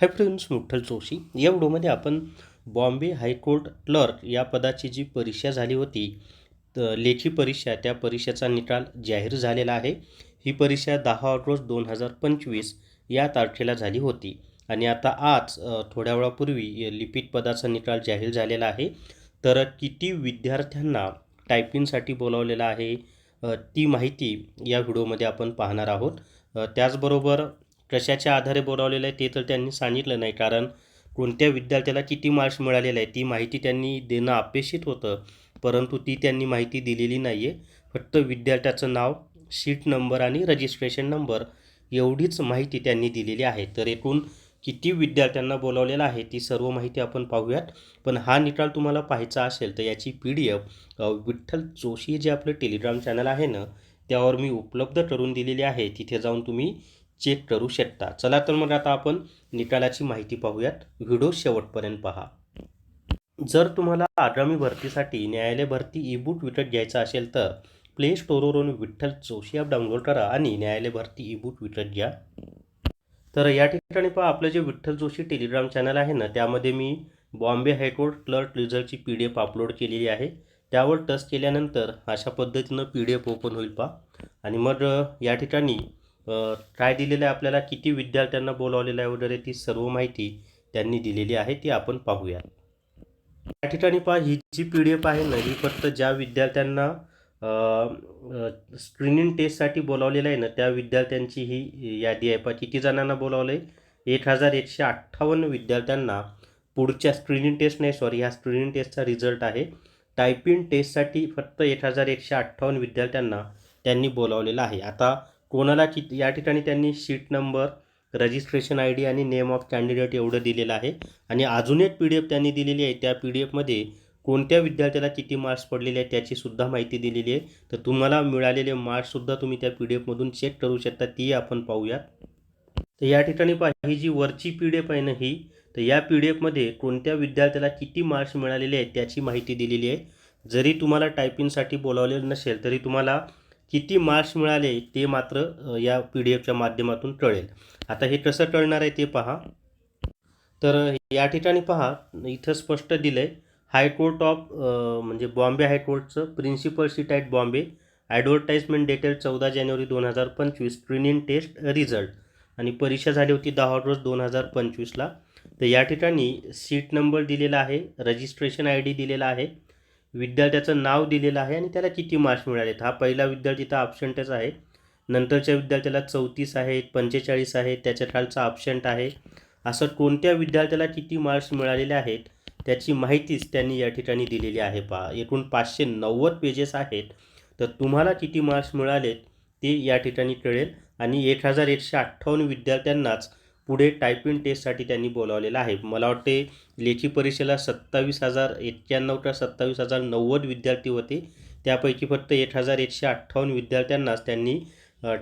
Hi friends मुठ्ठल Joshi या व्हिडिओमध्ये आपण बॉम्बे हायकोर्ट क्लर्क या पदाची जी परीक्षा झाली होती तर लेखी परीक्षा त्या परीक्षेचा निकाल जाहीर झालेला आहे. ही परीक्षा दहा ऑगस्ट दोन हजार पंचवीस या तारखेला झाली होती. आणि आता आज थोड्या वेळापूर्वी लिपिक पदाचा निकाल जाहीर झालेला आहे. तर किती विद्यार्थ्यांना टायपिंगसाठी बोलावलेलं आहे ती माहिती या व्हिडिओमध्ये आपण पाहणार आहोत. त्याचबरोबर कशाच्या आधारे बोलावलेलं आहे ते तर त्यांनी सांगितलं नाही. कारण कोणत्या विद्यार्थ्याला किती मार्क्स मिळालेले आहे ती माहिती त्यांनी देणं अपेक्षित होतं. परंतु ती त्यांनी माहिती दिलेली नाही आहे फक्त विद्यार्थ्याचं नाव शीट नंबर आणि रजिस्ट्रेशन नंबर एवढीच माहिती त्यांनी दिलेली आहे. तर एकूण किती विद्यार्थ्यांना बोलावलेलं आहे ती सर्व माहिती आपण पाहूयात. पण हा निकाल तुम्हाला पाहायचा असेल तर याची P D F Vitthal Joshi जे आपलं टेलिग्राम चॅनल आहे ना त्यावर मी उपलब्ध करून दिलेली आहे. तिथे जाऊन तुम्ही चेक करू शकता. चला तर मग आता आपण निकालाची माहिती पाहूयात. व्हिडिओ शेवटपर्यंत पहा. जर तुम्हाला आगामी भरतीसाठी न्यायालय भरती ई बुक विकत घ्यायचा असेल तर प्ले स्टोरवरून विठ्ठल जोशी ॲप डाउनलोड करा आणि न्यायालय भरती ई बुक विकत घ्या. तर या ठिकाणी पहा आपलं जे विठ्ठल जोशी टेलिग्राम चॅनल आहे ना त्यामध्ये मी बॉम्बे हायकोर्ट क्लर्क रिझल्टची पी डी एफ अपलोड केलेली आहे. त्यावर टच केल्यानंतर अशा पद्धतीनं पी डी एफ ओपन होईल पहा. आणि मग या ठिकाणी काय दिलेलं आहे आपल्याला? किती विद्यार्थ्यांना बोलावलेलं आहे वगैरे ती सर्व माहिती त्यांनी दिलेली आहे ती आपण पाहूया या ठिकाणी पहा ही जी पी डी एफ आहे ना ही फक्त ज्या विद्यार्थ्यांना स्क्रीनिंग टेस्टसाठी बोलावलेलं आहे ना त्या विद्यार्थ्यांची ही यादी आहे. पहा किती जणांना बोलावलं आहे एक हजार एकशे अठ्ठावन्न विद्यार्थ्यांना पुढच्या स्क्रीनिंग टेस्ट नाही सॉरी ह्या स्क्रीनिंग टेस्टचा रिझल्ट आहे. टायपिंग टेस्टसाठी फक्त एक हजार एकशे अठ्ठावन्न विद्यार्थ्यांना त्यांनी बोलावलेलं आहे. आता कोणाला किती या ठिकाणी त्यांनी sheet number registration I D आणि नेम ऑफ कॅन्डिडेट एवढं दिलेलं आहे. आणि अजून एक पी डी एफ त्यांनी दिलेली आहे. त्या पी डी एफमध्ये कोणत्या विद्यार्थ्याला किती मार्क्स पडलेले आहेत त्याचीसुद्धा माहिती दिलेली आहे. तर तुम्हाला मिळालेले मार्क्ससुद्धा तुम्ही त्या पी डी एफमधून चेक करू शकता. ती आपण पाहूयात. तर या ठिकाणी पहा ही जी वरची पी डी एफ आहे ना ही तर या पी डी एफमध्ये कोणत्या विद्यार्थ्याला किती मार्क्स मिळालेले आहेत त्याची माहिती दिलेली आहे. जरी तुम्हाला टायपिंगसाठी बोलावलेलं नसेल तरी तुम्हाला किती मार्क्स मिळाले ते मात्र या पी डी एफच्या माध्यमातून कळेल आता हे कसं कळणार आहे ते पहा. तर या ठिकाणी पहा इथं स्पष्ट दिलं आहे हायकोर्ट ऑफ म्हणजे Bombay हायकोर्टचं principal seat at Bombay. Advertisement dated चौदा जानेवारी दोन हजार पंचवीस ट्रिनियन टेस्ट रिझल्ट आणि परीक्षा झाली होती दहा ऑगस्ट दोन हजार पंचवीसला. तर या ठिकाणी सीट नंबर दिलेला आहे रजिस्ट्रेशन आय डी दिलेला आहे. विद्यार्थ्याचं नाव दिलेलं आहे आणि त्याला किती मार्क्स मिळालेत? हा पहिला विद्यार्थी तर ऑप्शंटच आहे. नंतरच्या विद्यार्थ्याला चौतीस आहेत पंचेचाळीस आहेत त्याच्या खालचा ऑप्शंट आहे. असं कोणत्या विद्यार्थ्याला किती मार्क्स मिळालेले आहेत? त्याची माहितीच त्यांनी या ठिकाणी दिलेली आहे पहा. एकूण पाचशे नव्वद पेजेस आहेत. तर तुम्हाला किती मार्क्स मिळालेत ते या ठिकाणी कळेल. आणि एक हजार एकशे अठ्ठावन्न विद्यार्थ्यांनाच पुढे टायपिंग टेस्टसाठी त्यांनी बोलावलेलं आहे. मला वाटते लेखी परीक्षेला सत्तावीस हजार एक्क्याण्णव का सत्तावीस हजार नव्वद विद्यार्थी होते. त्यापैकी फक्त एक हजार एकशे अठ्ठावन्न विद्यार्थ्यांनाच त्यांनी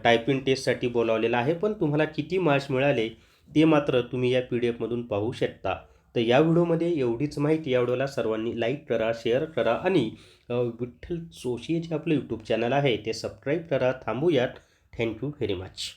टायपिंग टेस्टसाठी बोलावलेलं आहे. पण तुम्हाला किती मार्क्स मिळाले ते मात्र तुम्ही या पी डी एफमधून पाहू शकता. तर या व्हिडिओमध्ये एवढीच माहिती. या व्हिडिओला सर्वांनी लाईक करा शेअर करा आणि विठ्ठल जोशी जे आपलं यूट्यूब चॅनल आहे ते सबस्क्राईब करा. थांबूयात. Thank you very much